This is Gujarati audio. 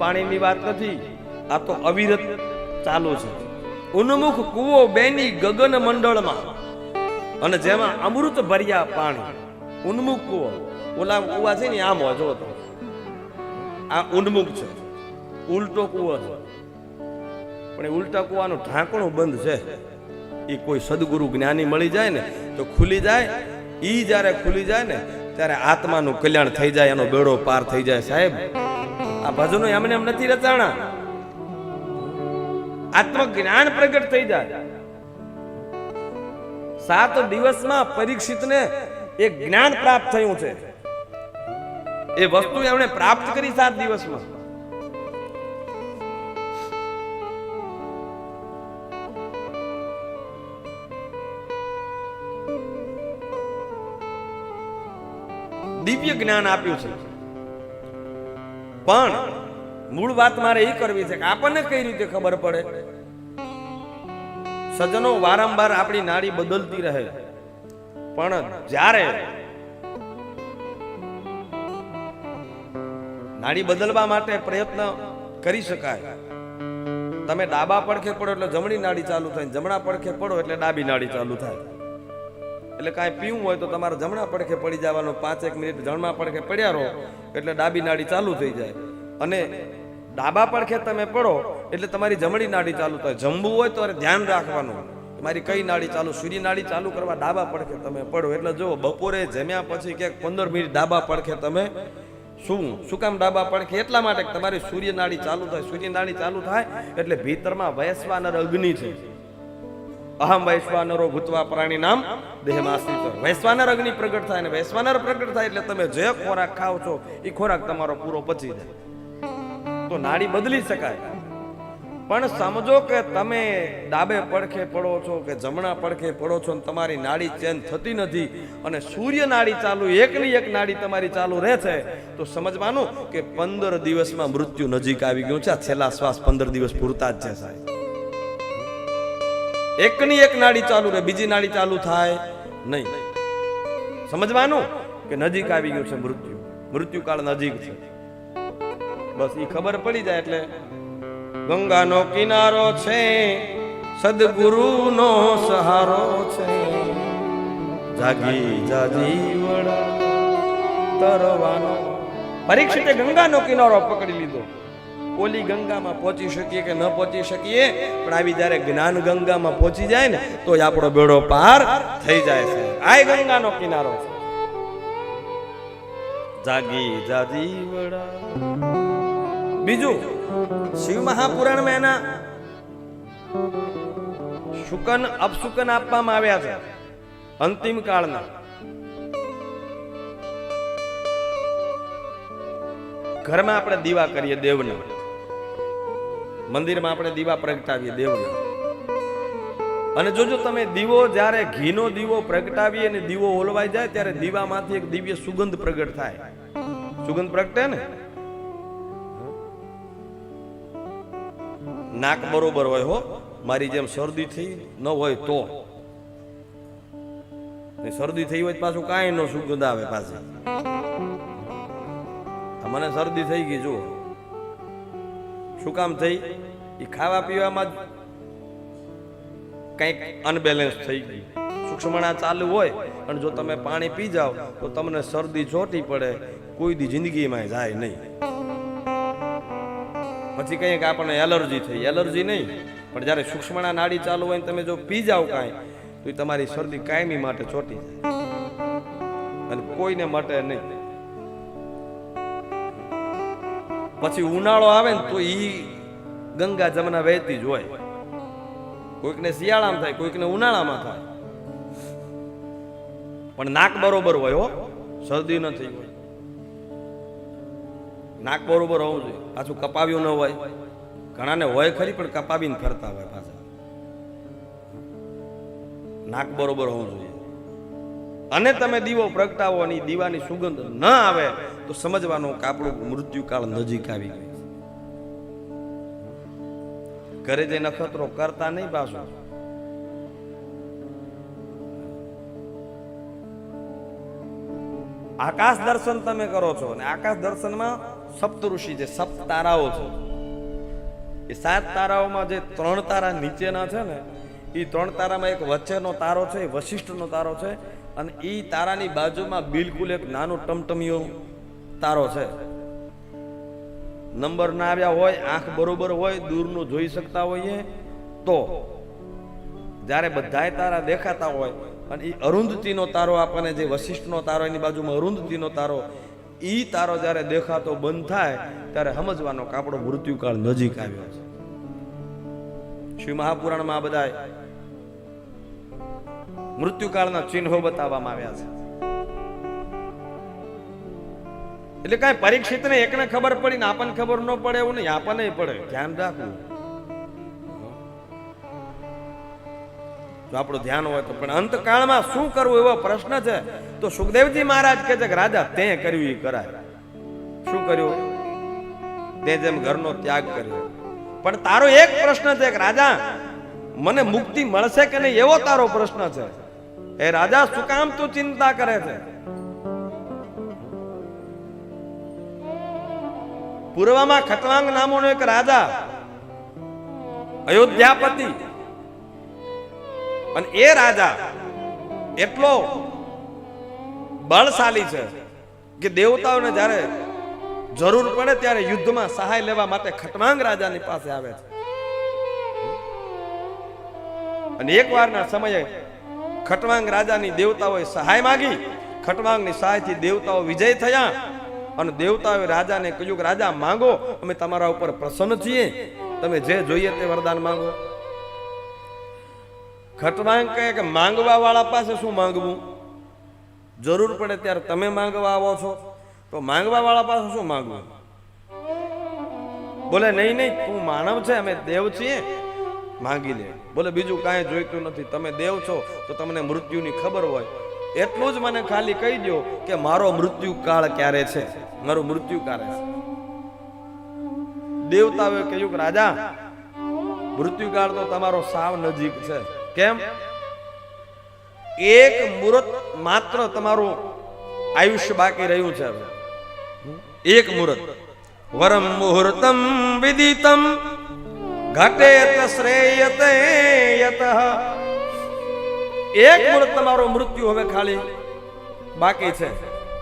પાણીની વાત નથી. આ તો અવિરત ચાલુ છે. ઉન્મુખ કુવો બેની ગગન મંડળમાં. અને જેમાં અમૃત ભર્યા પાણી. ઉન્મુખ કુવો. ઓલા કુવા છે ને, આમ હોય જો તો આ ઉન્મુખ છે. ઉલટો કૂવો છે. પણ એ ઉલટા કૂવાનું ઢાંકણું બંધ છે. એ કોઈ સદગુરુ જ્ઞાની મળી જાય ને, તો ખુલી જાય. એ જ્યારે ખુલી જાય ને, ત્યારે આત્માનું કલ્યાણ થઈ જાય, એનો બેડો પાર થઈ જાય, સાહેબ. આ ભજનો એમને એમ નથી રચાણા. આત્મજ્ઞાન પ્રગટ થઈ જાય. સાત દિવસમાં પરીક્ષિતને એક જ્ઞાન પ્રાપ્ત થયું છે. એ વસ્તુ એમણે પ્રાપ્ત કરી સાત દિવસમાં. દિવ્ય જ્ઞાન આપ્યું છે. પણ મૂળ વાત મારે એ કરવી છે કે આપણને કઈ રીતે ખબર પડે? સજનો વારંવાર આપણી નાડી બદલતી રહે. પણ જ્યારે નાડી બદલવા માટે પ્રયત્ન કરી શકાય, તમે ડાબા પડખે પડો એટલે જમણી નાડી ચાલુ થાય જમણા પડખે પડો એટલે ડાબી નાડી ચાલુ થાય. એટલે કાંઈ પીવું હોય તો તમારે જમણા પડખે પડી જવાનું પાંચ એક મિનિટ જમણા પડખે પડ્યા રહો, એટલે ડાબી નાડી ચાલુ થઈ જાય. અને ડાબા પડખે તમે પડો, એટલે તમારી જમણી નાડી ચાલુ થાય. જમવું હોય તો ધ્યાન રાખવાનું. તમારી કઈ નાડી ચાલુ? સૂર્ય નાડી ચાલુ કરવા ડાબા પડખે તમે પડો. એટલે જો બપોરે જમ્યા પછી ક્યાંક પંદર મિનિટ ડાબા પડખે તમે શું શું કામ ડાબા પડખે? એટલા માટે તમારી સૂર્ય નાડી ચાલુ થાય. સૂર્ય નાડી ચાલુ થાય એટલે ભીતરમાં વયસ્વાનર અગ્નિ છે. અહમ વૈશ્વાનરો ભૂતવા પ્રાણી નામ દેહમાં વૈશ્વાનર અગ્નિ પ્રગટ થાય અને વૈશ્વાનર પ્રગટ થાય એટલે તમે જે ખોરાક ખાવ છો એ ખોરાક તમારો પૂરો પચી જાય. તો નાડી બદલી શકાય. પણ સમજો કે તમે ડાબે પડખે પડો છો કે જમણા પડખે પડો છો ને તમારી નાડી ચેન્જ થતી નથી અને સૂર્ય નાડી ચાલુ, એકની એક નાડી તમારી ચાલુ રહે છે, તો સમજવાનું કે પંદર દિવસમાં મૃત્યુ નજીક આવી ગયું છે. આ છેલ્લા શ્વાસ પંદર દિવસ પૂરતા જ છે સાહેબ. એકની એક નાડી ચાલુ રહે, બીજી નાડી ચાલુ થાય નહીં. સમજવાનું? કે નજીક આવી ગયું છે મૃત્યુ. મૃત્યુકાળ નજીક છે. બસ એ ખબર પડી જાય એટલે ગંગાનો કિનારો છે, સદગુરુનો સહારો છે. જાગી જાજી વડા તરવાનો. પરીક્ષિતે ગંગાનો કિનારો પકડી લીધો. ઓલી ગંગામાં પહોંચી શકીએ કે ન પહોંચી શકીએ? પણ આવી જ્યારે જ્ઞાન ગંગામાં પહોંચી જાય ને તો આપણો બેડો પાર થઈ જાય છે. આ ગંગાનો કિનારો. છે જાગી જાજી વડા. બીજું, શિવ મહાપુરાણમાં એના શુકન, અપશુકન આપવામાં આવ્યા છે. અંતિમ કાળના. ઘરમાં આપણે દીવા કરીએ દેવના. મંદિરમાં આપણે દીવા પ્રગટાવીએ દેવને. અને જોજો તમે, દીવો જ્યારે ઘીનો દીવો પ્રગટાવીએ અને દીવો ઓલવાઈ જાય ત્યારે દીવામાંથી એક દિવ્ય સુગંધ પ્રગટ થાય. સુગંધ પ્રગટે ને? નાક બરોબર હોય હો, મારી જેમ શરદી થઈ ન હોય તો. શરદી થઈ હોય પાછું કાંઈ નો સુગંધ આવે પાછી. મને શરદી થઈ ગઈ, જુઓ. શું કામ થઈ? એ ખાવા પીવામાં જ કંઈક અનબેલેન્સ થઈ ગઈ સૂક્ષ્મણા ચાલુ હોય અને જો તમે પાણી પી જાઓ, તો તમને શરદી ચોટી પડે, કોઈ દી જિંદગીમાં જાય નહીં. પછી કંઈક આપણને એલર્જી થઈ. એલર્જી નહીં, પણ જ્યારે સૂક્ષ્મણા નાડી ચાલુ હોય તમે જો પી જાઓ કાંઈ, તો તમારી શરદી કાયમી માટે ચોટી જાય. અને કોઈને માટે નહીં. પછી ઉનાળો આવે ને તો ઈ ગંગા જમના વહેતી જ હોય. કોઈકને શિયાળામાં થાય, કોઈકને ઉનાળામાં થાય. પણ નાક બરોબર હોય હો, શરદી ન થઈ હોય નાક બરોબર હોવું જોઈએ. પાછું કપાવ્યું ન હોય. ઘણાને હોય ખરી, પણ કપાવીને ફરતા હોય પાછા. નાક બરોબર હોવું જોઈએ. અને તમે દીવો પ્રગટાવો અને દીવાની સુગંધ ન આવે તો સમજવાનું કે આપણું મૃત્યુકાળ નજીક આવી ગયું. ઘરે જે નખત્રો કરતા નહીં પાછો. આકાશ દર્શન તમે કરો છો અને આકાશ દર્શનમાં સપ્ત ઋષિ જે સપ્ત તારાઓ છે, એ સાત તારાઓમાં જે ત્રણ તારા નીચેના છે ને એ ત્રણ તારામાં એક વચ્ચેનો તારો છે વશિષ્ઠનો તારો છે, અને એ તારાની બાજુમાં બિલકુલ એક નાનો ટમટમિયો તારો છે. નંબર ના આવ્યા હોય, આંખ બરોબર હોય, દૂરનું જોઈ શકતા હોઈએ તો. જ્યારે બધાય તારા દેખાતા હોય અને એ અરુંધતીનો તારો આપણને જે વશિષ્ઠનો તારો, એની બાજુમાં અરુંધતીનો તારો એ તારો જ્યારે દેખાતો બંધ થાય, ત્યારે સમજવાનો આપણો મૃત્યુકાળ નજીક આવ્યો છે. શ્રી મહાપુરાણમાં આ બધા મૃત્યુકાળના ચિહ્નો બતાવવામાં આવ્યા છે. એટલે કાંઈ પરીક્ષિતને એકને ખબર પડી ને આપણને ખબર ન પડે એવું નહીં, આપણને પડે. ધ્યાન રાખવું. જો આપણું ધ્યાન હોય તો, પણ અંતકાળમાં શું કરવું એવો પ્રશ્ન છે, તો સુખદેવજી મહારાજ કહે છે કે, રાજા, તે કર્યું એ કરાય. શું કર્યું? તે જેમ ઘરનો ત્યાગ કર્યો. પણ તારો એક પ્રશ્ન છે કે, રાજા, મને મુક્તિ મળશે કે નહીં? એવો તારો પ્રશ્ન છે. એ રાજા શું કામ તું ચિંતા કરે છે? પૂર્વમાં ખતવાંગ નામોનો એક રાજા, અયોધ્યાપતિ. અને એ રાજા એટલો બળશાલી છે કે દેવતાઓને જ્યારે જરૂર પડે ત્યારે યુદ્ધમાં સહાય લેવા માટે ખટવાંગ રાજાની પાસે આવે છે. અને એક વારના સમયે ખટવાંગ રાજાની દેવતાઓએ સહાય માંગી. ખટવાંગની સહાયથી દેવતાઓ વિજય થયા. અને દેવતાઓએ રાજાને કહ્યું કે, રાજા, માંગો, અમે તમારા ઉપર પ્રસન્ન છીએ. તમે જે જોઈએ તે વરદાન માંગો. ખટવાંગ કહે કે માંગવા વાળા પાસે શું માંગવું? જરૂર પડે ત્યારે તમે માંગવા આવો છો. તો માંગવા વાળા પાસે શું માંગવું? બોલે, નહીં નહીં, તું માનવ છે, અમે દેવ છીએ. માંગી લે. બોલે, બીજું કાંઈ જોઈતું નથી. તમે દેવ છો, તો તમને મૃત્યુની ખબર હોય. એટલું જ મને ખાલી કહી દો કે મારો મૃત્યુ કાળ ક્યારે છે? મારું મૃત્યુ ક્યારે છે. દેવતાઓએ કહ્યું કે, રાજા મૃત્યુકાળ તો તમારો સાવ નજીક છે. કેમ? એક મુહૂર્ત માત્ર તમારું આયુષ્ય બાકી રહ્યું છે. એક મુહૂર્ત. વરમ મુહૂર્તમ વિદિતમ. ઘટે શ્રેયતે યતઃ. એક મુહૂર્ત તમારું મૃત્યુ હવે ખાલી બાકી છે.